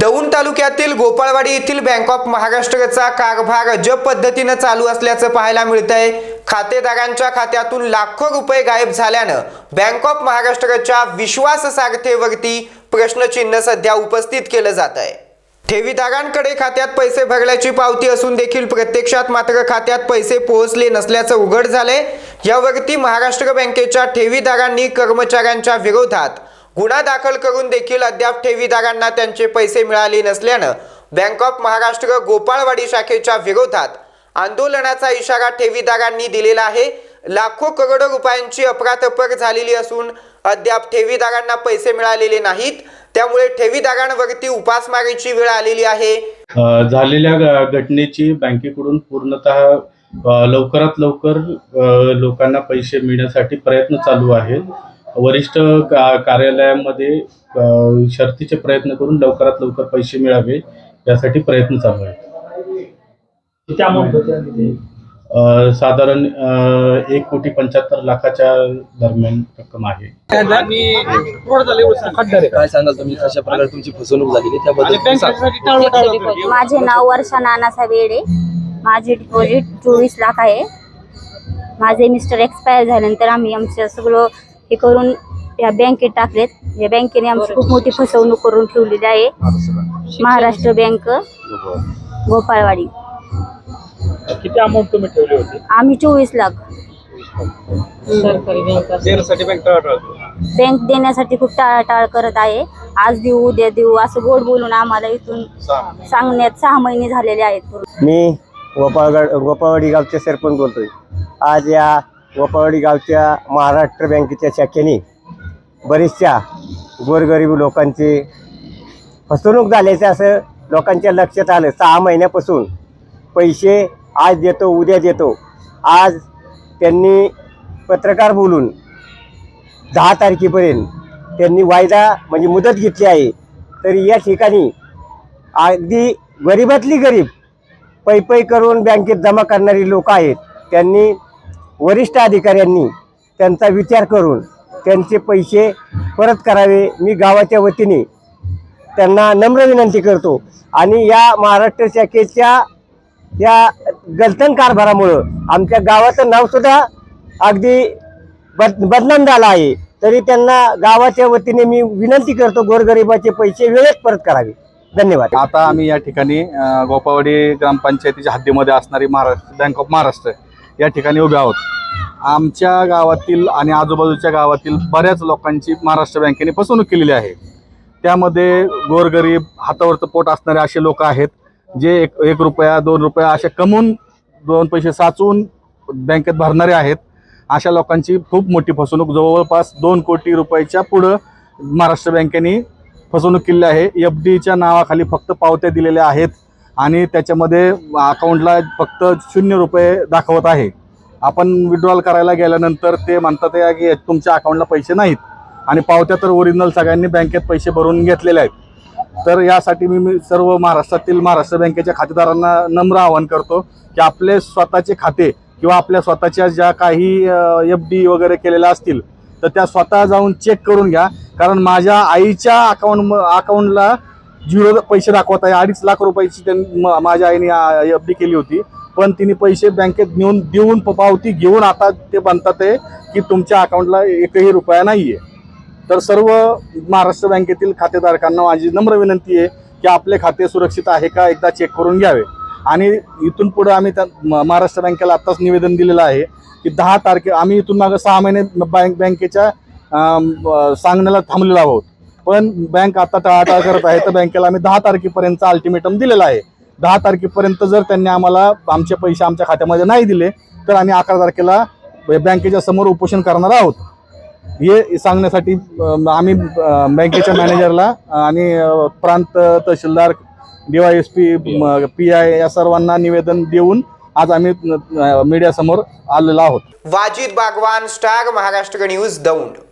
दौंड तालुक्यातील गोपाळवाडी येथील bank of महाराष्ट्रचा कारभार अजब पद्धतीनं चालू असल्याचं पाहायला मिळतंय. खातेदारांच्या खात्यातून लाखो रुपये गायब झाल्यानं बँक ऑफ महाराष्ट्राच्या विश्वाससार्हतेवरती प्रश्नचिन्ह सध्या उपस्थित केलं जात आहे ठेवीदारांकडे खात्यात पैसे भरल्याची पावती असून देखील प्रत्यक्षात मात्र खात्यात पैसे पोहोचले नसल्याचं उघड झालंय. यावरती महाराष्ट्र बँकेच्या ठेवीदारांनी कर्मचाऱ्यांच्या विरोधात गुन्हा दाखल करून देखील अद्याप ठेवीदारांना त्यांचे पैसे मिळाले नसल्यानं बँक ऑफ महाराष्ट्र गोपाळवाडी शाखेच्या विरोधात आंदोलनाचा इशारा ठेवीदारांनी दिलेला आहे. लाखो करोडो रुपयांची अफरातफर झालेली असून अद्याप ठेवीदारांना पैसे मिळालेले नाहीत. त्यामुळे ठेवीदारांवरती उपासमारीची वेळ आलेली आहे. झालेल्या घटनेची बँकेकडून पूर्णतः लवकरात लवकर लोकांना पैसे मिळण्यासाठी प्रयत्न चालू आहेत. वरिष्ठ का- कार्यालयामध्ये अ, शर्तीचे प्रयत्न करून लवकरात लवकर पैसे मिळावे यासाठी प्रयत्न चालू आहेत. साधारण एक कोटी पंच्याहत्तर लाखाच्या दरम्यान रक्कम आहे. काय सांगाल तुम्ही? कशा प्रकारे तुमची फसवणूक झालेली त्याबद्दल. माझे नाव वर्षा नानासाहेब येडे माझे डिपॉझिट चोवीस लाख आहे. माझे मिस्टर एक्सपायर झाल्यानंतर आम्ही आमचं सगळं हे करून या बँकेत टाकलेत. या बँकेने आमची खूप मोठी फसवणूक करून ठेवलेली आहे. महाराष्ट्र बँक गोपाळवाडी. किती अमाऊंट तुम्ही ठेवली होती? आम्ही चोवीस लाख. बँक टाळाटाळ होती. बँक देण्यासाठी खूप टाळाटाळ करत आहे. आज देऊ उद्या देऊ असं गोड बोलून आम्हाला इथून सांगण्यात सहा महिने झालेले आहेत. मी गोपाळगड गोपाळवाडी गावचे सरपंच बोलतोय. आज या गोपाळवाडी गावच्या महाराष्ट्र बँकेच्या शाखेने बरेचशा गोरगरीब लोकांची फसवणूक झाल्याचं असं लोकांच्या लक्षात आलं. सहा महिन्यापासून पैसे आज देतो उद्या देतो. आज त्यांनी पत्रकार बोलून दहा तारखेपर्यंत त्यांनी वायदा म्हणजे मुदत घेतली आहे. तरी या ठिकाणी अगदी गरीबातली गरीब पै पै करून बँकेत जमा करणारी लोक आहेत. त्यांनी वरिष्ठ अधिकाऱ्यांनी त्यांचा विचार करून त्यांचे पैसे परत करावे. मी गावाच्या वतीने त्यांना नम्र विनंती करतो. आणि या महाराष्ट्र शाखेच्या या गलतन कारभारामुळं आमच्या गावाचं नावसुद्धा अगदी बद बदनाम झालं आहे. तरी त्यांना गावाच्या वतीने मी विनंती करतो गोरगरिबाचे पैसे वेळेत परत करावे. धन्यवाद. आता आम्ही या ठिकाणी गोपावाडी ग्रामपंचायतीच्या हद्दीमध्ये असणारी महाराष्ट्र बँक ऑफ महाराष्ट्र या ठिकाणी उभे आहोत. आमच्या गावातील आणि आजूबाजूच्या गावातील बऱ्याच लोकांची महाराष्ट्र बँकेने फसवणूक केलेली आहे. त्यामध्ये गोरगरीब हातावरचं पोट असणारे असे लोक आहेत जे एक एक रुपया दोन रुपया असे कमवून दोन पैसे साचवून बँकेत भरणारे आहेत. अशा लोकांची खूप मोठी फसवणूक जवळपास दोन कोटी रुपयाच्या पुढं महाराष्ट्र बँकेने फसवणूक केली आहे. एफ डीच्या नावाखाली फक्त पावत्या दिलेल्या आहेत. आणि त्याच्यामध्ये अकाउंटला फक्त शून्य रुपये दाखवत आहे. आपण विड्रॉल करायला गेल्यानंतर ते म्हणतात आहे की तुमच्या अकाउंटला पैसे नाहीत. आणि पावत्या तर ओरिजिनल सगळ्यांनी बँकेत पैसे भरून घेतलेले आहेत. तर यासाठी मी मी सर्व महाराष्ट्रातील महाराष्ट्र बँकेच्या खातेदारांना नम्र आवाहन करतो की आपले स्वतःचे खाते किंवा आपल्या स्वतःच्या ज्या काही एफ डी वगैरे केलेल्या असतील तर त्या स्वतः जाऊन चेक करून घ्या. कारण माझ्या आईच्या अकाउंट अकाउंटला झिरो पैसे दाखवत आहे. अडीच लाख रुपयाची त्यांनी म- माझ्या आईने एफ डी केली होती. पण तिने पैसे बँकेत नेऊन देऊन प- पावती घेऊन आता ते म्हणतात आहे की तुमच्या अकाउंटला एकही रुपया नाही आहे तर सर्व महाराष्ट्र बँकेतील खातेधारकांना माझी नम्र विनंती आहे की आपले खाते सुरक्षित आहे का एकदा चेक करून घ्यावे. आणि इथून पुढे आम्ही त्या महाराष्ट्र बँकेला आत्ताच निवेदन दिलेलं आहे की दहा तारखे आम्ही इथून मागं सहा महिने बँक बँकेच्या सांगण्याला थांबलेलो आहोत. पण बँक आता टाळाटाळ करत आहे तर बँकेला आम्ही दहा तारखेपर्यंत अल्टिमेटम दिलेला आहे. दहा तारखेपर्यंत जर त्यांनी आम्हाला आमचे पैसे आमच्या खात्यामध्ये नाही दिले तर आम्ही अकरा तारखेला बँकेच्या समोर उपोषण करणार आहोत. हे सांगण्यासाठी आम्ही बँकेच्या मॅनेजरला आणि प्रांत तहसीलदार DY S P P I या सर्वांना निवेदन देऊन आज आम्ही मीडियासमोर आलेलो आहोत. Wajid Bagwan star Maharashtra news Daund.